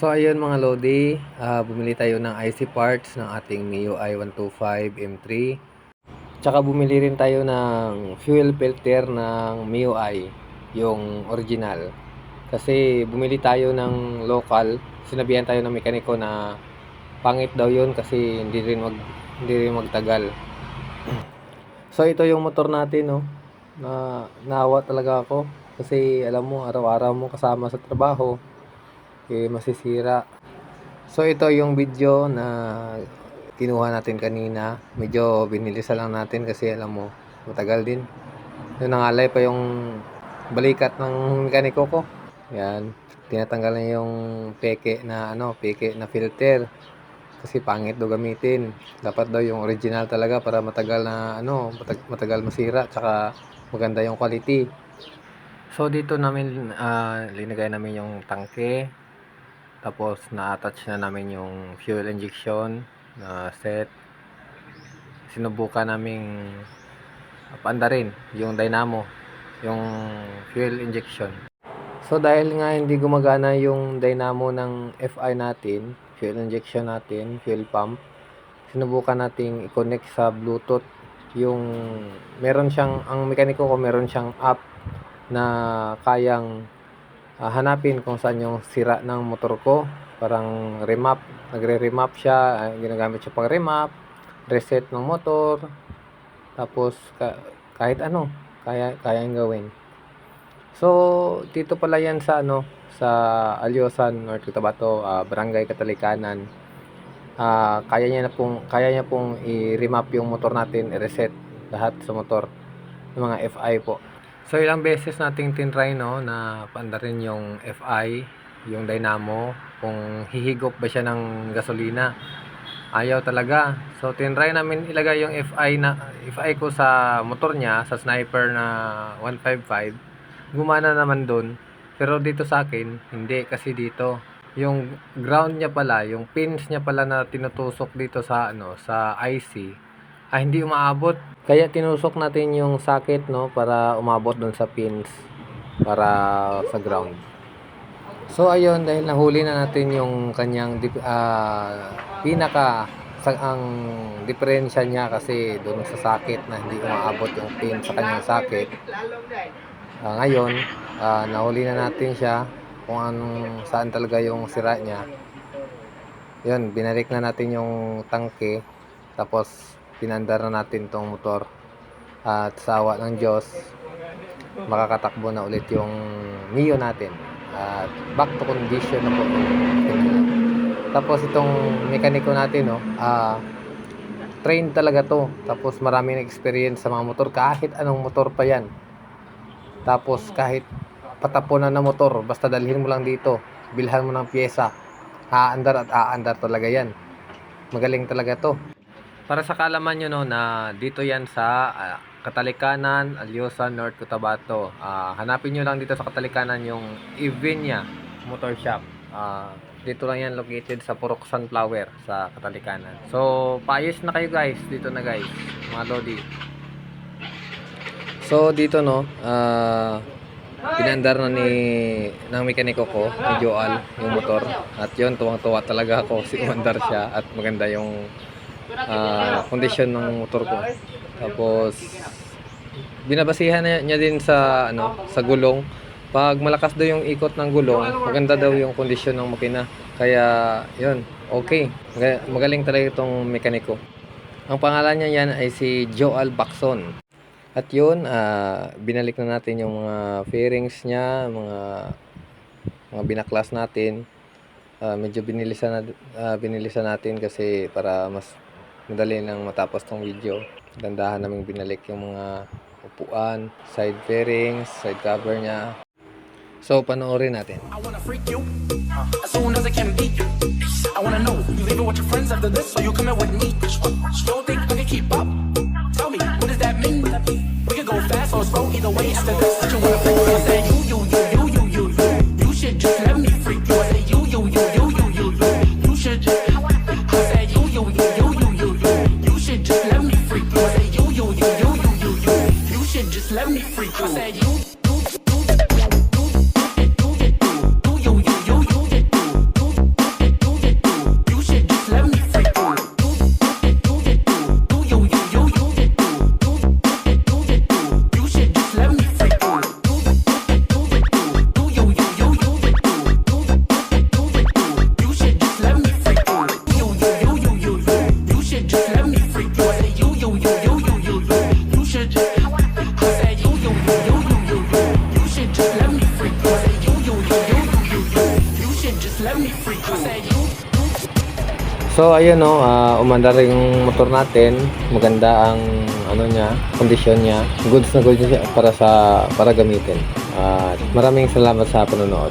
So ayun mga Lodi, ah, bumili tayo ng IC parts ng ating MIUI 125 M3. Tsaka bumili rin tayo ng fuel filter ng MIUI, yung original. Kasi bumili tayo ng local, sinabihan tayo ng mekaniko na pangit daw yun kasi hindi rin mag hindi rin magtagal. So ito yung motor natin no. Na naawa talaga ako kasi alam mo araw-araw mo kasama sa trabaho eh masisira. So ito yung video na kinuha natin kanina. Medyo binilisa lang natin kasi alam mo matagal din. Yung nangalay pa yung balikat ng mekaniko ko. Yan, tinatanggal na yung peke na ano, peke na filter. Kasi pangit daw gamitin. Dapat daw yung original talaga para matagal na ano, matag- matagal masira tsaka maganda yung quality. So dito namin ah, linagay namin yung tangke. Tapos na-attach na namin yung fuel injection na set. Sinubukan naming paandarin yung dynamo, yung fuel injection. So dahil nga hindi gumagana yung dynamo ng FI natin, fuel injection natin, fuel pump, sinubukan nating i-connect sa Bluetooth yung meron siyang ang mekaniko ko meron siyang app na kayang ah, hanapin kung saan yung sira ng motor ko. Parang remap nagre-remap siya ah, ginagamit siya pang remap reset ng motor. Tapos ka- kahit ano kaya kayang gawin. So dito pala yan sa ano sa Alyosan North Cotabato ah, Barangay Katalikanan. Ah, kaya niya na pong kaya niya pong i-remap yung motor natin i-reset lahat sa motor ng mga FI po So ilang beses nating tinry no na paandarin yung FI, yung dynamo, kung hihigop ba siya ng gasolina. Ayaw talaga. So tinry namin ilagay yung FI na FI ko sa motor niya, sa sniper na 155. Gumana naman doon. Pero dito sa akin, hindi kasi dito yung ground niya pala, yung pins niya pala na tinutusok dito sa ano, sa IC ay hindi umaabot. Kaya tinusok natin yung socket no para umabot doon sa pins para sa ground. So ayun dahil nahuli na natin yung kanyang ah, pinaka sa ang diferensya niya kasi doon sa socket na hindi umaabot yung pin sa kanyang socket. Ah, ngayon, ah, nahuli na natin siya kung anong saan talaga yung sira niya. Yun, binalik na natin yung tangke tapos pinandar na natin tong motor. At sa awa ng Diyos makakatakbo na ulit yung Mio natin. At back to condition na po. Tapos itong mekaniko natin no ah trained talaga to. Tapos maraming experience sa mga motor. Kahit anong motor pa yan. Tapos kahit patapunan na motor basta dalhin mo lang dito. Bilhan mo ng pyesa. Aandar at aandar talaga yan. Magaling talaga to para sa kaalaman nyo no, na dito yan sa ah, Katalikanan, Alyosa, North Cotabato. Ah, hanapin nyo lang dito sa Katalikanan yung Ivinia Motor Shop. Ah, dito lang yan located sa Purok Sunflower sa Katalikanan. So, paayos na kayo guys. Dito na guys. Mga Lodi. So, dito no, ah, pinandar na ni ng mekaniko ko, ni Joal, yung motor. At yun, tuwang-tuwa talaga ako. Si umandar siya at maganda yung ah, kondisyon ng motor ko. Tapos binabasihan niya, din sa ano, sa gulong. Pag malakas daw yung ikot ng gulong, maganda daw yung kondisyon ng makina. Kaya, yun, okay. Maga- Magaling talaga itong mekaniko. Ang pangalan niya yan ay si Joel Baxon. At yun, ah, binalik na natin yung mga fairings niya, mga mga binaklas natin. Ah, medyo binilisan na, ah, binilisan natin kasi para mas madali nang matapos tong video. Dandahan naming binalik yung mga upuan, side fairings, side cover niya. So, panoorin natin. I wanna freak you as soon as I can beat you. I wanna know you leaving with your friends after this, or you coming with me? Don't think I can keep up. Tell me, what does that mean? We can go fast or slow, either way. After this, you wanna freak me? Should just let me freak you. I said you. So ayun no, ah, umandar yung motor natin. Maganda ang ano niya, kondisyon niya. Goods na goods siya para sa para gamitin. At maraming salamat sa panonood.